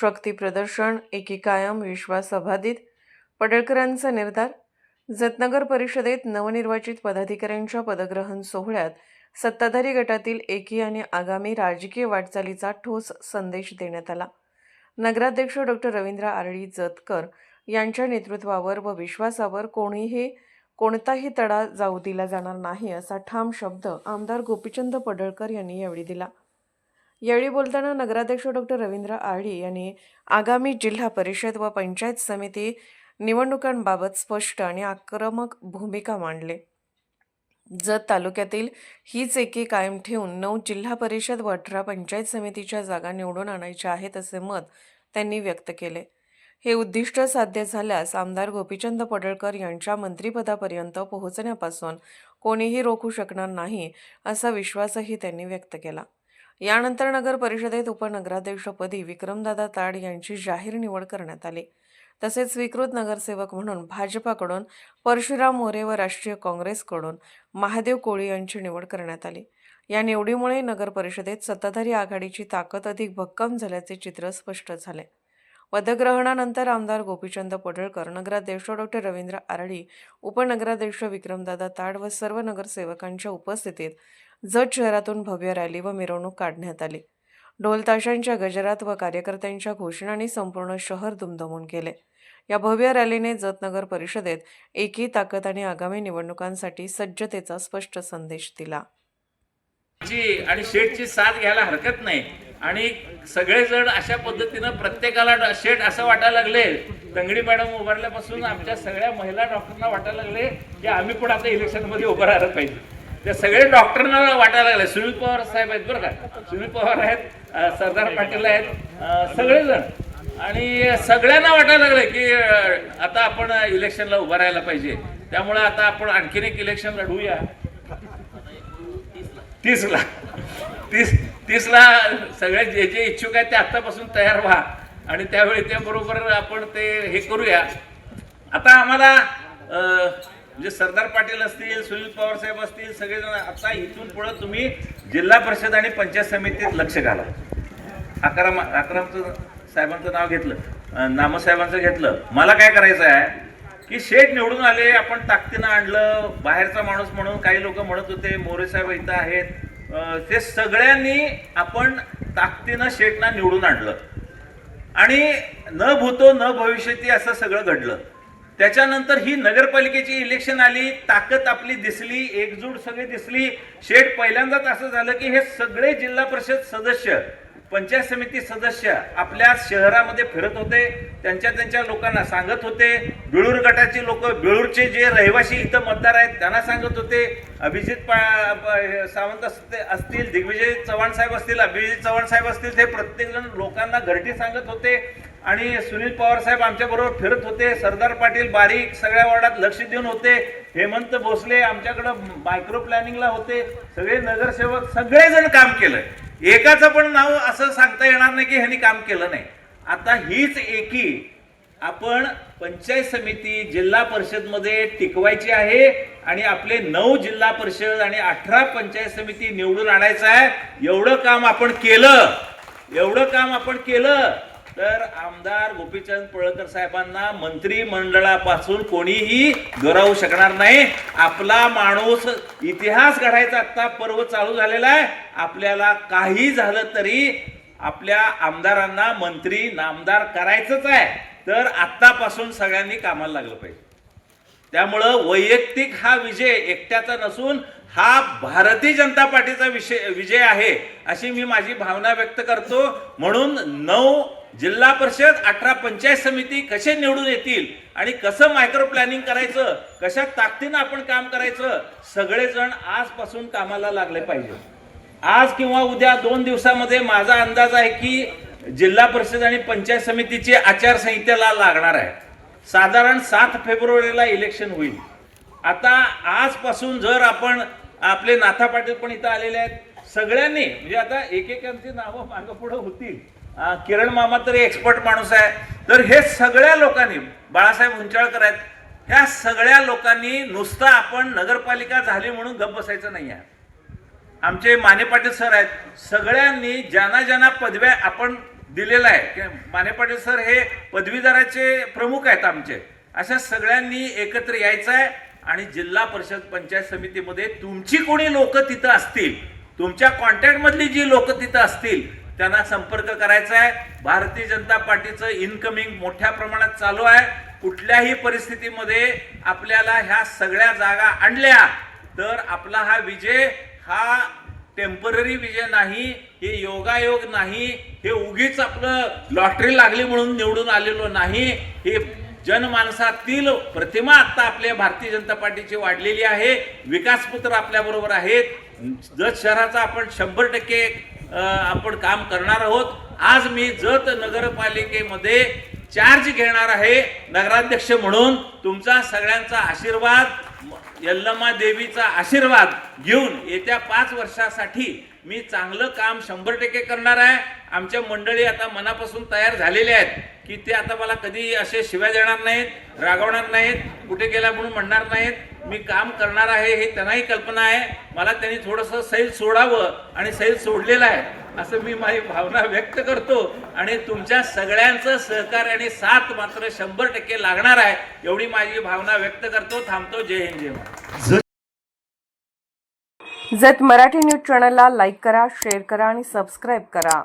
शक्ती प्रदर्शन एकी कायम विश्वास पडळकरांचा निर्धार जतनगर परिषदेत नवनिर्वाचित पदाधिकाऱ्यांच्या पदग्रहण सोहळ्यात सत्ताधारी गटातील एकी आणि आगामी राजकीय वाटचालीचा ठोस संदेश देण्यात आला. नगराध्यक्ष डॉक्टर रवींद्र आरळी जतकर यांच्या नेतृत्वावर व विश्वासावर कोणीही कोणताही तडा जाऊ दिला जाणार नाही असा ठाम शब्द आमदार गोपीचंद पडळकर यांनी यावेळी दिला. यावेळी बोलताना नगराध्यक्ष डॉक्टर रवींद्र आळी यांनी आगामी जिल्हा परिषद व पंचायत समिती निवडणुकांबाबत स्पष्ट आणि आक्रमक भूमिका मांडली. जत तालुक्यातील हीच एकी कायम ठेवून नऊ जिल्हा परिषद व अठरा पंचायत समितीच्या जागा निवडून आणायच्या आहेत असे मत त्यांनी व्यक्त केले. हे उद्दिष्ट साध्य झाल्यास आमदार गोपीचंद पडळकर यांच्या मंत्रिपदापर्यंत पोहोचण्यापासून कोणीही रोखू शकणार नाही असा विश्वासही त्यांनी व्यक्त केला. यानंतर नगर परिषदेत उपनगराध्यक्षपदी विक्रमदादा ताड यांची जाहीर निवड करण्यात आली. तसेच स्वीकृत नगरसेवक म्हणून भाजपाकडून परशुराम मोरे व राष्ट्रीय काँग्रेसकडून महादेव कोळी यांची निवड करण्यात आली. या निवडीमुळे नगर परिषदेत सत्ताधारी आघाडीची ताकद अधिक भक्कम झाल्याचे चित्र स्पष्ट झाले. पदग्रहणानंतर आमदार गोपीचंद पडळकर नगराध्यक्ष डॉक्टर रवींद्र आरळी उपनगराध्यक्ष विक्रमदादा ताड व सर्व नगरसेवकांच्या उपस्थितीत जत शहरातून भव्य रॅली व मिरवणूक काढण्यात आली. ढोलताशांच्या गजरात व कार्यकर्त्यांच्या घोषणांनी संपूर्ण शहर दुमदमून गेले. या भव्य रॅलीने जत नगर परिषदेत एकी ताकद आणि आगामी निवडणुकांसाठी सज्जतेचा स्पष्ट संदेश दिला. जी आणि शेठची साथ घ्यायला हरकत नाही. आणि सगळेजण अशा पद्धतीनं प्रत्येकाला शेठ असं वाटायला लागले दंगडी मॅडम उभारल्यापासून आमच्या सगळ्या महिला डॉक्टरना वाटायला लागले की आम्ही पण आता इलेक्शनमध्ये उभं राहिलं पाहिजे. त्या सगळे डॉक्टरना वाटायला लागले. सुनील पवार साहेब आहेत बरं का? सुनील पवार आहेत सरदार पाटील आहेत सगळेजण. आणि सगळ्यांना वाटायला लागलं की आता आपण इलेक्शनला उभं राहायला पाहिजे. त्यामुळे आता आपण आणखीन एक इलेक्शन लढवूया तीसला. तीस तीसला सगळे जे जे इच्छुक आहेत ते आत्तापासून तयार व्हा. आणि त्यावेळी त्याबरोबर आपण ते हे करूया. आता आम्हाला म्हणजे सरदार पाटील असतील सुनील पवार साहेब असतील सगळेजण आता इथून पुढे तुम्ही जिल्हा परिषद आणि पंचायत समितीत लक्ष घाला. अकराम अकरामचं साहेबांचं नाव घेतलं नामसाहेबांचं घेतलं. मला काय करायचं आहे की शेठ निवडून आले आपण ताकदीनं आणलं बाहेरचा माणूस म्हणून काही लोक म्हणत होते मोरे साहेब इथं आहेत. ते सगळ्यांनी आपण ताकदीनं शेठना निवडून आणलं. आणि न भूतो न भविष्यती असं सगळं घडलं. त्याच्यानंतर ही नगरपालिकेची इलेक्शन आली ताकद आपली दिसली एकजूट सगळी दिसली. शेठ पहिल्यांदाच असं झालं की हे सगळे जिल्हा परिषद सदस्य पंचायत समिती सदस्य आपल्या शहरामध्ये फिरत होते. त्यांच्या त्यांच्या लोकांना सांगत होते. बिळूर गटाचे लोक बिळूरचे जे रहिवासी इथं मतदार आहेत त्यांना सांगत होते. अभिजित पा- प- सावंत असते- असतील दिग्विजय चव्हाण साहेब असतील अभिजित चव्हाण साहेब असतील ते प्रत्येकजण लोकांना घरटी सांगत होते. आणि सुनील पवार साहेब आमच्या बरोबर फिरत होते सरदार पाटील बारीक सगळ्या वार्डात लक्ष देऊन होते हेमंत भोसले आमच्याकडं मायक्रो प्लॅनिंगला होते सगळे नगरसेवक सगळेजण काम केलं एकाचं पण नाव असं सांगता येणार नाही की ह्यांनी काम केलं नाही. आता हीच एकी आपण पंचायत समिती जिल्हा परिषदमध्ये टिकवायची आहे आणि आपले नऊ जिल्हा परिषद आणि अठरा पंचायत समिती निवडून आणायचं आहे. एवढं काम आपण केलं. एवढं काम आपण केलं. तर आमदार गोपीचंद पळकर साहेबांना मंत्रिमंडळापासून कोणीही दुरावू शकणार नाही. आपला माणूस इतिहास घडायचा आता पर्व चालू झालेला आहे. आपल्याला काही झालं तरी आपल्या आमदारांना मंत्री नामदार करायचंच आहे. तर आत्तापासून सगळ्यांनी कामाला लागलं पाहिजे. त्यामुळं वैयक्तिक हा विजय एकट्याचा नसून हा भारतीय जनता पार्टीचा विषय विजय आहे अशी मी माझी भावना व्यक्त करतो. म्हणून नऊ जिल्हा परिषद अठरा पंचायत समिती कसे निवडून येतील आणि कसं मायक्रो प्लॅनिंग करायचं कशा ताकदीनं आपण काम करायचं सगळेजण आजपासून कामाला लागले पाहिजे. आज किंवा उद्या दोन दिवसामध्ये माझा अंदाज आहे की जिल्हा परिषद आणि पंचायत समितीची आचारसंहितेला लागणार आहे. साधारण सात फेब्रुवारीला इलेक्शन होईल. आता आजपासून जर आपण आपले नाथा पाटील पण इथं आलेले आहेत सगळ्यांनी म्हणजे आता एकेकांची नावं मागं पुढं होतील. किरण मामा तरी एक्सपर्ट माणूस आहे. तर हे सगळ्या लोकांनी बाळासाहेब हुंचाळकर आहेत ह्या सगळ्या लोकांनी नुसतं आपण नगरपालिका झाली म्हणून गप्प बसायचं नाही आहे. आमचे माने पाटील सर आहेत सगळ्यांनी ज्यांना ज्यांना पदव्या आपण दिलेल्या आहे माने पाटील सर हे पदवीधराचे प्रमुख आहेत आमचे. अशा सगळ्यांनी एकत्र यायचं आहे आणि जिल्हा परिषद पंचायत समितीमध्ये तुमची कोणी लोक तिथं असतील तुमच्या कॉन्टॅक्टमधली जी लोक तिथं असतील त्यांना संपर्क करायचा आहे. भारतीय जनता पार्टीचं इनकमिंग मोठ्या प्रमाणात चालू आहे. कुठल्याही परिस्थितीमध्ये आपल्याला ह्या सगळ्या जागा आणल्या तर आपला हा विजय हा टेंपररी विजय नाही हे योगायोग नाही हे उगीच आपलं लॉटरी लागली म्हणून निवडून आलेलो नाही. हे जनमानसातील प्रतिमा आता आपल्या भारतीय जनता पार्टीची वाढलेली आहे. विकासपुत्र आपल्याबरोबर आहेत. जत शहराचा आपण शंभर टक्के आपण काम करणार आहोत. आज मी जत नगरपालिकेमध्ये चार्ज घेणार आहे नगराध्यक्ष म्हणून. तुमचा सगळ्यांचा आशीर्वाद यल्लमा देवीचा आशीर्वाद घेऊन येत्या पाच वर्षासाठी मी चांगलं काम शंभर टक्के करणार आहे. आमच्या मंडळी आता मनापासून तयार झालेले आहेत. की ते आता मला कधी असे शिव्या देणार नाहीत रागवणार नाहीत कुठे गेला म्हणून म्हणणार नाहीत. मी काम करणार आहे हे त्यांनाही कल्पना आहे. मला त्यांनी थोडंसं सैल सोडावं आणि सैल सोडलेलं आहे असं मी माझी भावना व्यक्त करतो. आणि तुमच्या सगळ्यांचं सहकार्य आणि साथ मात्र शंभर टक्के लागणार आहे एवढी माझी भावना व्यक्त करतो थांबतो. जय हिंद जय जत मराठी न्यूज चॅनलला लाईक करा शेअर करा आणि सबस्क्राईब करा.